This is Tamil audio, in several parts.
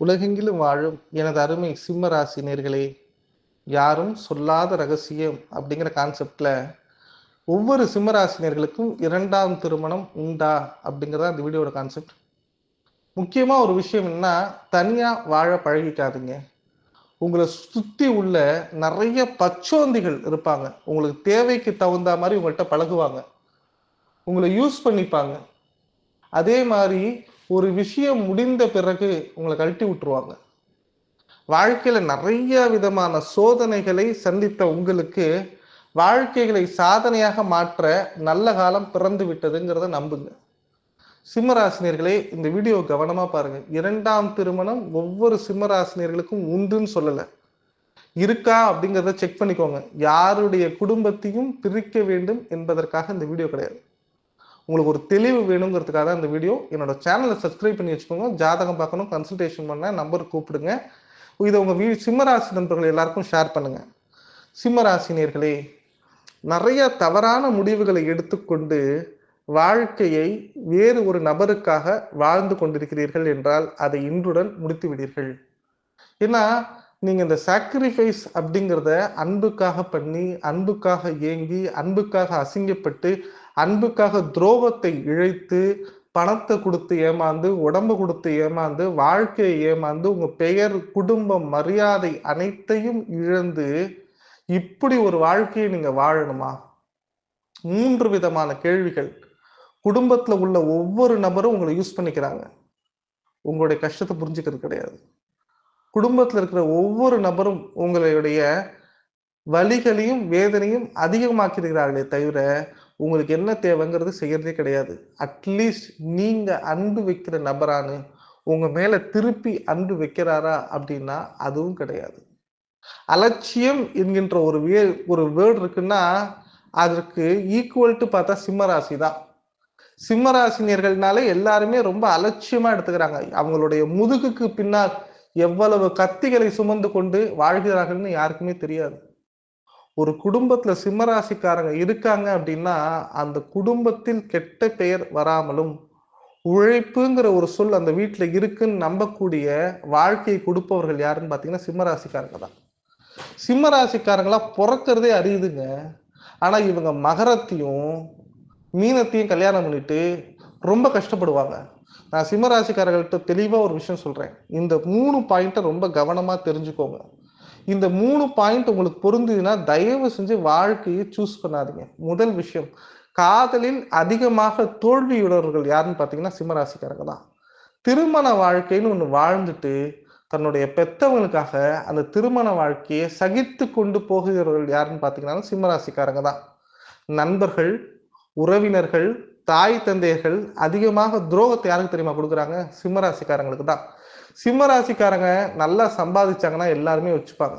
உலகெங்கிலும் வாழும் எனது அருமை சிம்ம ராசினியர்களே யாரும் சொல்லாத ரகசியம் அப்படிங்கிற கான்செப்டில் ஒவ்வொரு சிம்மராசினியர்களுக்கும் இரண்டாம் திருமணம் உண்டா அப்படிங்கிறதா அந்த வீடியோட கான்செப்ட் முக்கியமாக ஒரு விஷயம் என்ன தனியாக வாழ பழகிக்காதீங்க. உங்களை சுற்றி உள்ள நிறைய பச்சோந்திகள் இருப்பாங்க. உங்களுக்கு தேவைக்கு தகுந்த மாதிரி உங்கள்கிட்ட பழகுவாங்க. உங்களை யூஸ் பண்ணிப்பாங்க. அதே மாதிரி ஒரு விஷயம் முடிந்த பிறகு உங்களை கழட்டி விட்டுருவாங்க. வாழ்க்கையில நிறைய விதமான சோதனைகளை சந்தித்த உங்களுக்கு வாழ்க்கைகளை சாதனையாக மாற்ற நல்ல காலம் பிறந்து விட்டதுங்கிறத நம்புங்க. சிம்மராசினியர்களே இந்த வீடியோ கவனமா பாருங்க. இரண்டாம் திருமணம் ஒவ்வொரு சிம்மராசினியர்களுக்கும் உண்டுன்னு சொல்லல. இருக்கா அப்படிங்கிறத செக் பண்ணிக்கோங்க. யாருடைய குடும்பத்தையும் பிரிக்க வேண்டும் என்பதற்காக இந்த வீடியோ கிடையாது. உங்களுக்கு ஒரு தெளிவு வேணுங்கிறதுக்காக தான் இந்த வீடியோ என்னோட சேனலை சப்ஸ்கிரைப் பண்ணி வச்சுக்கோங்க. ஜாதகம் பார்க்கணும் கன்சல்டேஷன் பண்ண நம்பர் கூப்பிடுங்க. இதை உங்கள் வீ சிம்மராசி நண்பர்கள் எல்லாருக்கும் ஷேர் பண்ணுங்கள் சிம்மராசினியர்களே நிறைய தவறான முடிவுகளை எடுத்துக்கொண்டு வாழ்க்கையை வேறு ஒரு நபருக்காக வாழ்ந்து கொண்டிருக்கிறீர்கள் என்றால் அதை இன்றுடன் முடித்து விடீர்கள் ஏன்னா நீங்கள் இந்த சாக்ரிஃபைஸ் அப்படிங்கிறத அன்புக்காக பண்ணி அன்புக்காக ஏங்கி அன்புக்காக அசிங்கப்பட்டு அன்புக்காக துரோகத்தை இழைத்து பணத்தை கொடுத்து ஏமாந்து உடம்பு கொடுத்து ஏமாந்து வாழ்க்கையை ஏமாந்து உங்க பெயர் குடும்பம் மரியாதை அனைத்தையும் இழந்து இப்படி ஒரு வாழ்க்கையை நீங்க வாழணுமா? மூன்று விதமான கேள்விகள். குடும்பத்துல உள்ள ஒவ்வொரு நபரும் உங்களை யூஸ் பண்ணிக்கிறாங்க. உங்களுடைய கஷ்டத்தை புரிஞ்சுக்கிறது கிடையாது. குடும்பத்துல இருக்கிற ஒவ்வொரு நபரும் உங்களுடைய வலிகளையும் வேதனையும் அதிகமாக்கிறார்களே தவிர உங்களுக்கு என்ன தேவைங்கிறது செய்கிறதே கிடையாது. அட்லீஸ்ட் நீங்கள் அன்பு வைக்கிற நபரானு உங்கள் மேலே திருப்பி அன்பு வைக்கிறாரா அப்படின்னா அதுவும் கிடையாது. அலட்சியம் என்கின்ற ஒரு வே ஒரு வேர்டு இருக்குன்னா அதற்கு ஈக்குவல் டு பார்த்தா சிம்மராசி தான். சிம்மராசினியர்கள்னாலே எல்லாருமே ரொம்ப அலட்சியமாக எடுத்துக்கிறாங்க. அவங்களுடைய முதுகுக்கு பின்னால் எவ்வளவு கத்திகளை சுமந்து கொண்டு வாழ்கிறார்கள்னு யாருக்குமே தெரியாது. ஒரு குடும்பத்துல சிம்மராசிக்காரங்க இருக்காங்க அப்படின்னா அந்த குடும்பத்தில் கெட்ட பெயர் வராமலும் உழைப்புங்கிற ஒரு சொல் அந்த வீட்டுல இருக்குன்னு நம்பக்கூடிய வாழ்க்கையை கொடுப்பவர்கள் யாருன்னு பாத்தீங்கன்னா சிம்மராசிக்காரங்க தான். சிம்மராசிக்காரங்களா பிறக்கிறதே அறியுதுங்க ஆனா இவங்க மகரத்தையும் மீனத்தையும் கல்யாணம் பண்ணிட்டு ரொம்ப கஷ்டப்படுவாங்க. நான் சிம்மராசிக்காரர்கள்ட்ட தெளிவா ஒரு விஷயம் சொல்றேன். இந்த மூணு பாயிண்ட்டை ரொம்ப கவனமா தெரிஞ்சுக்கோங்க. இந்த மூணு பாயிண்ட் உங்களுக்கு பொருந்ததுன்னா தயவு செஞ்சு வாழ்க்கையை சூஸ் பண்ணாதீங்க. முதல் விஷயம் காதலில் அதிகமாக தோல்வியுடவர்கள் யாருன்னு பார்த்தீங்கன்னா சிம்மராசிக்காரங்க தான். திருமண வாழ்க்கைன்னு ஒன்று வாழ்ந்துட்டு தன்னுடைய பெத்தவங்களுக்காக அந்த திருமண வாழ்க்கையை சகித்து கொண்டு போகிறவர்கள் யாருன்னு பார்த்தீங்கன்னா சிம்மராசிக்காரங்க தான். நண்பர்கள் உறவினர்கள் தாய் தந்தையர்கள் அதிகமாக துரோகத்தை யாருக்கு தெரியுமா கொடுக்குறாங்க? சிம்மராசிக்காரங்களுக்கு தான். சிம்மராசிக்காரங்க நல்லா சம்பாதிச்சாங்கன்னா எல்லாருமே வச்சுப்பாங்க.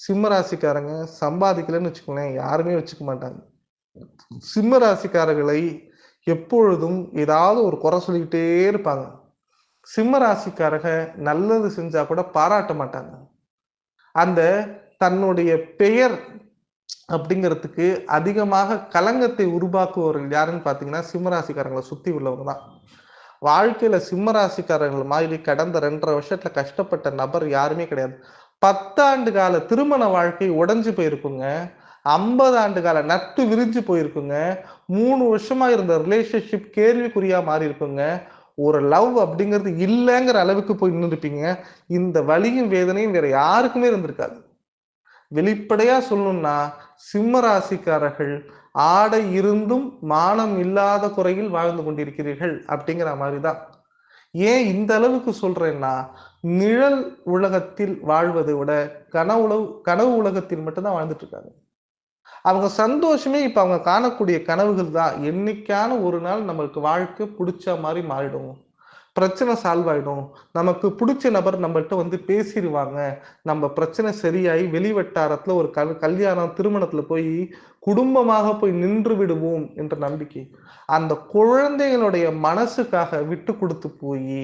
சிம்மராசிக்காரங்க சம்பாதிக்கலன்னு வச்சுக்கோங்களேன் யாருமே வச்சுக்க மாட்டாங்க. சிம்மராசிக்காரர்களை எப்பொழுதும் ஏதாவது ஒரு குறை சொல்லிக்கிட்டே இருப்பாங்க. சிம்மராசிக்காரங்க நல்லது செஞ்சா கூட பாராட்ட மாட்டாங்க. அந்த தன்னுடைய பெயர் அப்படிங்கிறதுக்கு அதிகமாக களங்கத்தை உருவாக்குவவர்கள் யாருன்னு பார்த்தீங்கன்னா சிம்மராசிக்காரங்களை சுற்றி உள்ளவங்க தான். வாழ்க்கையில சிம்மராசிக்காரர்கள் மாதிரி கடந்த ரெண்டரை வருஷத்துல கஷ்டப்பட்ட நபர் யாருமே கிடையாது. பத்தாண்டு கால திருமண வாழ்க்கை உடஞ்சு போயிருக்குங்க. ஐம்பது ஆண்டு கால நட்பு விரிஞ்சு போயிருக்குங்க. மூணு வருஷமா இருந்த ரிலேஷன்ஷிப் கேள்விக்குறியா மாறி இருக்குங்க ஒரு லவ் அப்படிங்கிறது இல்லைங்கிற அளவுக்கு போய் நின்றுப்பீங்க இந்த வலியும் வேதனையும் வேற யாருக்குமே இருந்திருக்காது. வெளிப்படையா சொல்லணும்னா சிம்ம ராசிக்காரர்கள் ஆடை இருந்தும் மானம் இல்லாத குறையில் வாழ்ந்து கொண்டிருக்கிறீர்கள் அப்படிங்கிற மாதிரிதான். ஏன் இந்த அளவுக்கு சொல்றேன்னா நிழல் உலகத்தில் வாழ்வதை விட கனவு கனவு உலகத்தில் மட்டும்தான் வாழ்ந்துட்டு இருக்காங்க அவங்க சந்தோஷமே இப்ப அவங்க காணக்கூடிய கனவுகள் தான். என்னைக்கான ஒரு நாள் நம்மளுக்கு வாழ்க்கை பிடிச்ச மாதிரி மாறிடும். பிரச்சனை சால்வ் ஆயிடும். நமக்கு பிடிச்ச நபர் நம்மகிட்ட வந்து பேசிடுவாங்க நம்ம பிரச்சனை சரியாயி வெளிவட்டாரத்தில் ஒரு கல் கல்யாணம் திருமணத்துல போய் குடும்பமாக போய் நின்று விடுவோம் என்ற நம்பிக்கை. அந்த குழந்தைகளுடைய மனசுக்காக விட்டு கொடுத்து போய்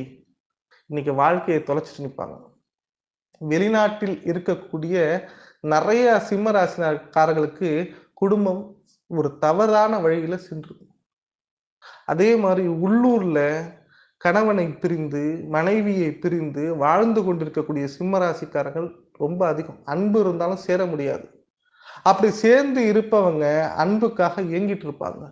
இன்னைக்கு வாழ்க்கையை தொலைச்சிட்டு நிற்பாங்க வெளிநாட்டில் இருக்கக்கூடிய நிறைய சிம்மராசினக்காரர்களுக்கு குடும்பம் ஒரு தவறான வழியில சென்று அதே மாதிரி உள்ளூர்ல கணவனை பிரிந்து மனைவியை பிரிந்து வாழ்ந்து கொண்டிருக்கக்கூடிய சிம்மராசிக்காரர்கள் ரொம்ப அதிகம். அன்பு இருந்தாலும் சேர முடியாது. அப்படி சேர்ந்து இருப்பவங்க அன்புக்காக இயங்கிட்டு இருப்பாங்க.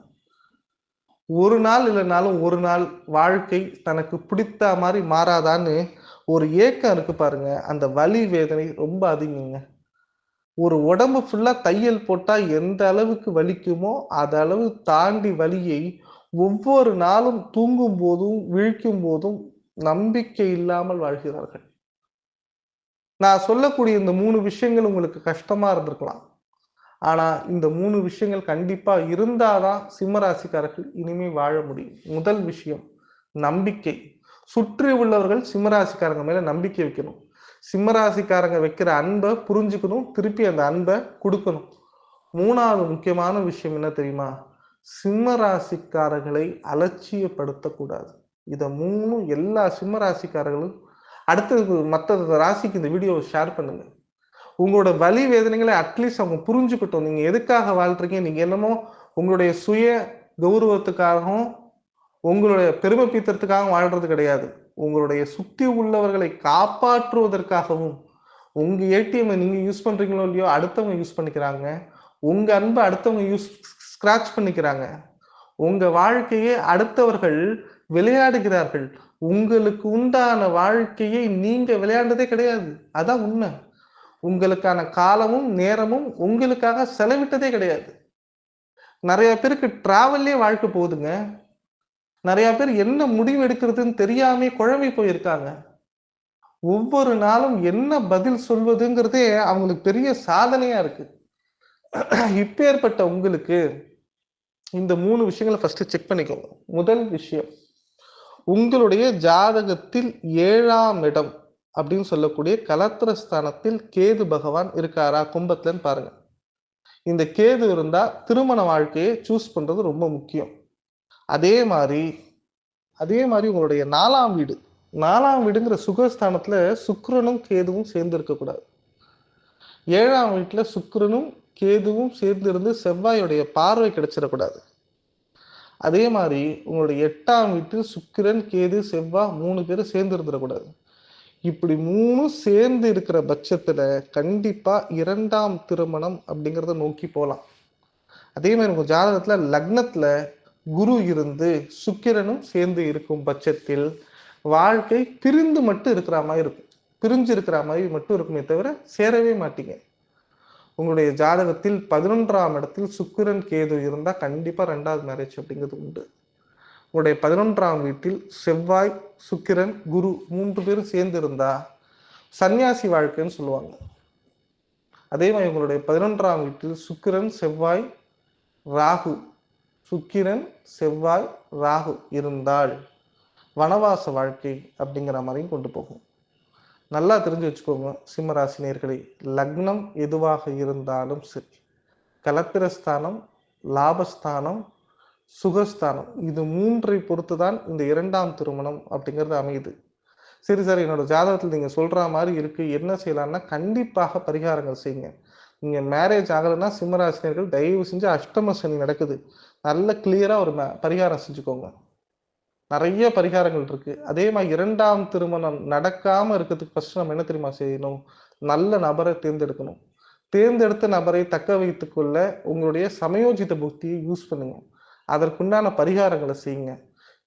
ஒரு நாள் இல்லைனாலும் ஒரு நாள் வாழ்க்கை தனக்கு பிடித்த மாதிரி மாறாதான்னு ஒரு ஏக்கம் இருக்கு பாருங்க. அந்த வலி வேதனை ரொம்ப அதிகங்க. ஒரு உடம்பு ஃபுல்லா தையல் போட்டா எந்த அளவுக்கு வலிக்குமோ அது அளவு தாண்டி வலியை ஒவ்வொரு நாளும் தூங்கும் போதும் விழிக்கும் போதும் நம்பிக்கை இல்லாமல் வாழ்கிறார்கள். நான் சொல்லக்கூடிய இந்த மூணு விஷயங்கள் உங்களுக்கு கஷ்டமா இருந்திருக்கலாம். ஆனா இந்த மூணு விஷயங்கள் கண்டிப்பா இருந்தாதான் சிம்மராசிக்காரர்கள் இனிமே வாழ முடியும். முதல் விஷயம் நம்பிக்கை. சுற்றி உள்ளவர்கள் சிம்மராசிக்காரங்க மேல நம்பிக்கை வைக்கணும். சிம்மராசிக்காரங்க வைக்கிற அன்பை புரிஞ்சுக்கணும் திருப்பி அந்த அன்பை கொடுக்கணும். மூணாவது முக்கியமான விஷயம் என்ன தெரியுமா? சிம்ம ராசிக்காரர்களை அலட்சியப்படுத்தக்கூடாது. இதை மூணும் எல்லா சிம்ம ராசிக்காரர்களும் அடுத்தது மற்ற ராசிக்கு இந்த வீடியோவை ஷேர் பண்ணுங்க. உங்களோட வலி வேதனைகளை அட்லீஸ்ட் அவங்க புரிஞ்சுக்கிட்டோம். நீங்க எதுக்காக வாழ்றீங்க? நீங்க என்னமோ உங்களுடைய சுய கௌரவத்துக்காகவும் உங்களுடைய பெருமை பீத்தறதுக்காகவும் வாழ்றது கிடையாது. உங்களுடைய சுத்தி உள்ளவர்களை காப்பாற்றுவதற்காகவும் உங்க ஏடிஎம் நீங்க யூஸ் பண்றீங்களோ இல்லையோ அடுத்தவங்க யூஸ் பண்ணிக்கிறாங்க. உங்க அன்பை அடுத்தவங்க யூஸ் ஸ்கிராச் பண்ணிக்கிறாங்க. உங்க வாழ்க்கையை அடுத்தவர்கள் விளையாடுகிறார்கள். உங்களுக்கு உண்டான வாழ்க்கையை நீங்க விளையாண்டதே கிடையாது. அதான் உண்மை. உங்களுக்கான காலமும் நேரமும் உங்களுக்காக செலவிட்டதே கிடையாது. நிறைய பேருக்கு டிராவல்லே வாழ்க்கை போகுதுங்க. நிறைய பேர் என்ன முடிவு எடுக்கிறதுன்னு தெரியாம குழம்பி போயிருக்காங்க. ஒவ்வொரு நாளும் என்ன பதில் சொல்வதுங்கிறதே அவங்களுக்கு பெரிய சாதனையா இருக்கு. இப்பேற்பட்ட உங்களுக்கு இந்த மூணு விஷயங்களை ஃபர்ஸ்ட் செக் பண்ணிக்கோங்க. முதல் விஷயம் உங்களுடைய ஜாதகத்தில் ஏழாம் இடம் அப்படின்னு சொல்லக்கூடிய கலத்திர ஸ்தானத்தில் கேது பகவான் இருக்காரா? கும்பத்துலன்னு பாருங்க. இந்த கேது இருந்தா திருமண வாழ்க்கையை சூஸ் பண்றது ரொம்ப முக்கியம். அதே மாதிரி அதே மாதிரி உங்களுடைய நாலாம் வீடு நாலாம் வீடுங்கிற சுகஸ்தானத்துல சுக்கரனும் கேதுவும் சேர்ந்து இருக்கக்கூடாது ஏழாம் வீட்டுல சுக்கரனும் கேதுவும் சேர்ந்து இருந்து செவ்வாயுடைய பார்வை கிடைச்சிடக்கூடாது. அதே மாதிரி உங்களுடைய எட்டாம் வீட்டில் சுக்கிரன் கேது செவ்வாய் மூணு பேரும் சேர்ந்து இருந்துடக்கூடாது இப்படி மூணும் சேர்ந்து இருக்கிற பட்சத்துல கண்டிப்பா இரண்டாம் திருமணம் அப்படிங்கிறத நோக்கி போகலாம் அதே மாதிரி உங்க ஜாதகத்துல லக்னத்துல குரு இருந்து சுக்கிரனும் சேர்ந்து இருக்கும் பட்சத்தில் வாழ்க்கை பிரிந்து மட்டும் இருக்கிற மாதிரி இருக்கும். பிரிஞ்சு இருக்கிற மாதிரி மட்டும் இருக்குமே தவிர சேரவே மாட்டீங்க. உங்களுடைய ஜாதகத்தில் பதினொன்றாம் இடத்தில் சுக்கிரன் கேது இருந்தால் கண்டிப்பாக ரெண்டாவது மேரேஜ் அப்படிங்கிறது உண்டு. உங்களுடைய பதினொன்றாம் வீட்டில் செவ்வாய் சுக்கிரன் குரு மூன்று பேரும் சேர்ந்து இருந்தா சன்னியாசி வாழ்க்கைன்னு சொல்லுவாங்க. அதே மாதிரி உங்களுடைய பதினொன்றாம் வீட்டில் சுக்கிரன் செவ்வாய் ராகு சுக்கிரன் செவ்வாய் ராகு இருந்தால் வனவாச வாழ்க்கை அப்படிங்கிற மாதிரியும் கொண்டு போகும். நல்லா தெரிஞ்சு வச்சுக்கோங்க சிம்மராசினியர்களே லக்னம் எதுவாக இருந்தாலும் சரி. கலப்பிரஸ்தானம் லாபஸ்தானம் சுகஸ்தானம். இது மூன்றை பொறுத்து தான் இந்த இரண்டாம் திருமணம் அப்படிங்கிறது அமையுது. சரி சார் என்னோட ஜாதகத்தில் நீங்கள் சொல்கிற மாதிரி இருக்குது என்ன செய்யலாம்னா கண்டிப்பாக பரிகாரங்கள் செய்யுங்க. நீங்கள் மேரேஜ் ஆகலைன்னா சிம்மராசினியர்கள் தயவு செஞ்சு அஷ்டம சனி நடக்குது. நல்ல கிளியராக ஒரு பரிகாரம் செஞ்சுக்கோங்க. நிறைய பரிகாரங்கள் இருக்கு. அதே மாதிரி இரண்டாம் திருமணம் நடக்காம இருக்கிறதுக்கு ஃபர்ஸ்ட் நம்ம என்ன தெரியுமா செய்யணும்? நல்ல நபரை தேர்ந்தெடுக்கணும். தேர்ந்தெடுத்த நபரை தக்க வைத்துக்கொள்ள உங்களுடைய சமயோஜித புக்தியை யூஸ் பண்ணுங்க. அதற்குண்டான பரிகாரங்களை செய்யுங்க.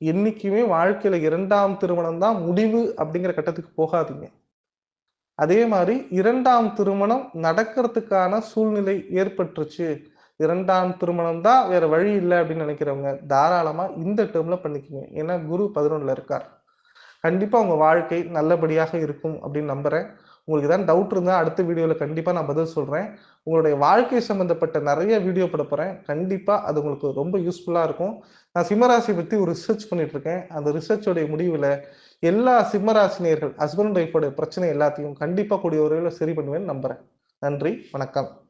என்னைக்குமே வாழ்க்கையில இரண்டாம் திருமணம் தான் முடிவு அப்படிங்கிற கட்டத்துக்கு போகாதீங்க. அதே மாதிரி இரண்டாம் திருமணம் நடக்கிறதுக்கான சூழ்நிலை ஏற்பட்டுருச்சு. இரண்டாம் திருமணம் தான் வேற வழி இல்லை அப்படின்னு நினைக்கிறவங்க தாராளமா இந்த டேர்ம்ல பண்ணிக்கோங்க. ஏன்னா குரு பதினொன்னுல இருக்கார். கண்டிப்பா உங்க வாழ்க்கை நல்லபடியாக இருக்கும் அப்படின்னு நம்புறேன். உங்களுக்கு ஏதாவது டவுட் இருந்தா அடுத்த வீடியோல கண்டிப்பா நான் பதில் சொல்றேன். உங்களுடைய வாழ்க்கை சம்பந்தப்பட்ட நிறைய வீடியோ போட போறேன். கண்டிப்பா அது உங்களுக்கு ரொம்ப யூஸ்ஃபுல்லா இருக்கும். நான் சிம்மராசி பத்தி ஒரு ரிசர்ச் பண்ணிட்டு இருக்கேன். அந்த ரிசர்ச்சோடைய முடிவுல எல்லா சிம்மராசினியர்கள் ஹஸ்பண்ட் ஒய்ஃபோட பிரச்சனை எல்லாத்தையும் கண்டிப்பா கூடிய ஒரு சரி பண்ணுவேன்னு நம்புறேன். நன்றி வணக்கம்.